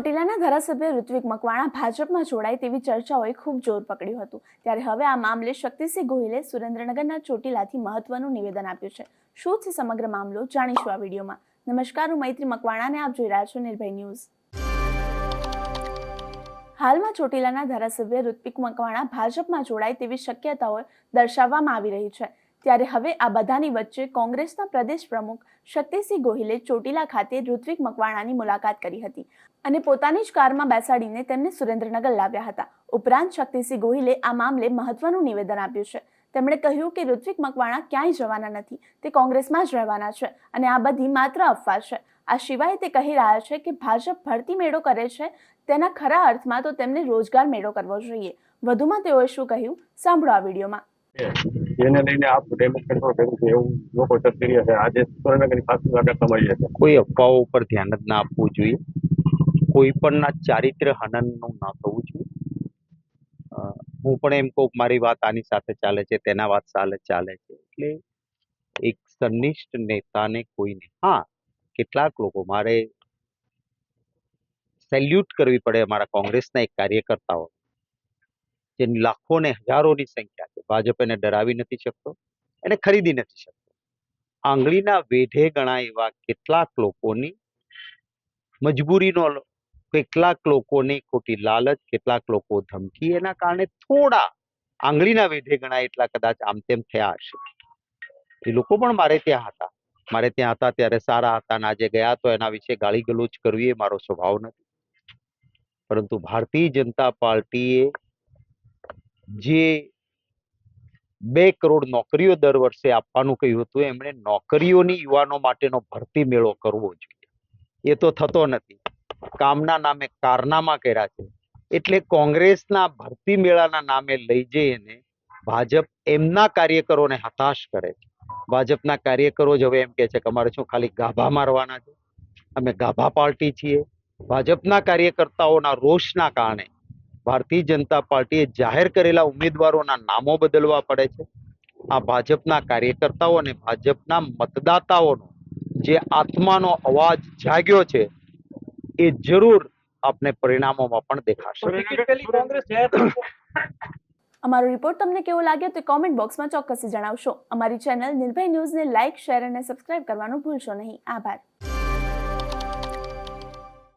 ચોટીલાના ધારાસભ્ય ઋત્વિક મકવાણા ભાજપમાં જોડાય તેવી ચર્ચાઓએ ખૂબ જોર પકડ્યું હતું. ત્યારે હવે આ મામલે શક્તિસિંહ ગોહિલે સુરેન્દ્રનગરના ચોટીલાથી મહત્વનું નિવેદન આપ્યું છે. શું છે સમગ્ર મામલો? જાણીશું આ વિડીયોમાં. નમસ્કાર, હું મૈત્રી મકવાણાને આપ જોઈ રહ્યા છો નિર્ભય ન્યૂઝ. હાલમાં ચોટીલાના ધારાસભ્ય ઋત્વિક મકવાણા ભાજપમાં જોડાય તેવી શક્યતાઓ દર્શાવવામાં આવી રહી છે. ત્યારે હવે આ બધાની વચ્ચે કોંગ્રેસના પ્રદેશ પ્રમુખ શક્તિસિંહ ગોહિલે ચોટીલા ખાતે ઋત્વિક મકવાણાની મુલાકાત કરી હતી અને પોતાની જ કારમાં બેસાડીને તેમને સુરેન્દ્રનગર લાવ્યા હતા. ઉપરાંત શક્તિસિંહ ગોહિલે આ મામલે મહત્વનું નિવેદન આપ્યું છે. તેમણે કહ્યું કે ઋત્વિક મકવાણા ક્યાંય જવાના નથી, તે કોંગ્રેસમાં જ રહેવાના છે અને આ બધી માત્ર અફવા છે. આ સિવાય તે કહી રહ્યા છે કે ભાજપ ભરતી મેળો કરે છે, તેના ખરા અર્થમાં તો તેમને રોજગાર મેળો કરવો જોઈએ. વધુમાં તેઓએ શું કહ્યું? સાંભળો આ વિડીયોમાં. જેને લઈને આપ ડેમેજ કંટ્રોલ કર્યું છે એવું લોકો ચર્ચા રહ્યા છે. આજે સુરેન્દ્રનગરની ખાસ મુલાકાત તમારી છે કોઈ અફવાઓ ઉપર ધ્યાન જ ના આપવું જોઈએ. કોઈ પણના ચારિત્ર્ય હનનનું ના થવું જોઈએ. અ, હું પણ એમ કહું કે મારી વાત આની સાથે ચાલે છે તેના વાત ચાલે ચાલે છે. એટલે એક સંનિષ્ઠ નેતાને કોઈને હા કેટલાક લોકો મારે સેલ્યુટ કરવી પડે અમારા કોંગ્રેસના એક કાર્યકર્તાઓ. જેની લાખો ને હજારોની સંખ્યા છે. ભાજપ એને ડરાવી નથી શકતો, એને ખરીદી નથી શકતો. આંગળીના વેઢે ગણાય એવા કેટલાક લોકોની મજબૂરીનો કેટલાક લોકોની ખોટી લાલચ, કેટલાક લોકો ધમકી, એના કારણે થોડા આંગળીના વેઢે ગણાય એટલા કદાચ આમ તેમ થયા હશે. એ લોકો પણ મારે ત્યાં હતા. મારે ત્યાં હતા ત્યારે સારા હતા અને આજે ગયા તો એના વિશે ગાળી ગલોચ કરવી એ મારો સ્વભાવ નથી. પરંતુ ભારતીય જનતા પાર્ટીએ જે બે કરોડ નોકરીઓ દર વર્ષે આપવાનું કહ્યું હતું, એમણે નોકરીઓની યુવાનો માટેનો ભરતી મેળો કરવો જોઈએ. એ તો થતો નથી. કામના નામે કારનામા કર્યા છે. એટલે કોંગ્રેસના ભરતી મેળાના નામે લઈ જઈને ભાજપ એમના કાર્યકરોને હતાશ કરે છે. ભાજપના કાર્યકરો જ હવે એમ કે છે કે અમારે શું ખાલી ગાભા મારવાના છે? અમે ગાભા પાર્ટી છીએ. ભાજપના કાર્યકર્તાઓના રોષના કારણે ભારતીય જનતા પાર્ટીએ જાહેર કરેલા ઉમેદવારોના નામો બદલવા પડે છે. આ ભાજપના કાર્યકર્તાઓ અને ભાજપના મતદાતાઓનો જે આત્માનો અવાજ જાગ્યો છે એ જરૂર આપને પરિણામોમાં પણ દેખાશે. અમારો રિપોર્ટ તમને કેવો લાગ્યો તે કોમેન્ટ બોક્સમાં ચોક્કસથી જણાવશો. અમારી ચેનલ નિર્ભય ન્યૂઝને લાઇક શેર અને સબસ્ક્રાઇબ કરવાનું ભૂલશો નહીં. આભાર.